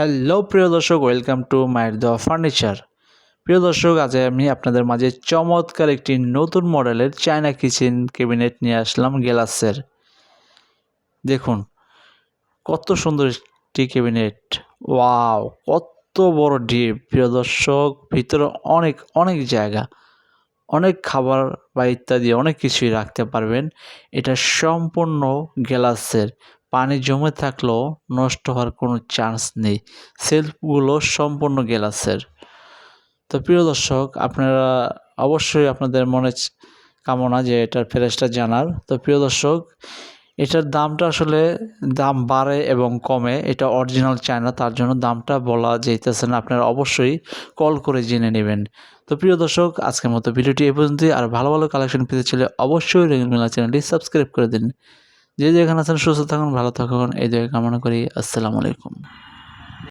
Hello প্রিয় দর্শক, welcome to মায়ের দেওয়া ফার্নিচার। প্রিয় দর্শক, আজ আমি আপনাদের মাঝে চমৎকার একটি নতুন মডেলের চায়না কিচেন ক্যাবিনেট নিয়ে আসলাম গ্লাসের দেখুন, কত সুন্দর একটি ক্যাবিনেট। ওয়াও, কত বড় ডিপ প্রিয় দর্শক, ভিতরে অনেক অনেক জায়গা। অনেক খাবার বা ইত্যাদি অনেক কিছুই রাখতে পারবেন। এটা সম্পূর্ণ গ্লাসের পানি জমে থাকলেও নষ্ট হওয়ার কোনো চান্স নেই। সেলফগুলো সম্পূর্ণ গ্লাসের তো প্রিয় দর্শক, আপনারা অবশ্যই আপনাদের মনে কামনা যে এটার ফ্রেশটা জানার। তো প্রিয় দর্শক, এটার দামটা আসলে দাম বাড়ে এবং কমে। এটা অরিজিনাল চায়না তার জন্য দামটা বলা যেতেছে না। আপনারা অবশ্যই কল করে জেনে নেবেন। তো প্রিয় দর্শক, আজকের মতো ভিডিওটি এ পর্যন্তই। আর ভালো ভালো কালেকশন পেতে চলে অবশ্যই রেগুল মেলা চ্যানেলটি সাবস্ক্রাইব করে দিন। যে যেখানে আছেন সুস্থ থাকুন ভালো থাকুন। এই জায়গায় কামনা করি। আসসালামু আলাইকুম।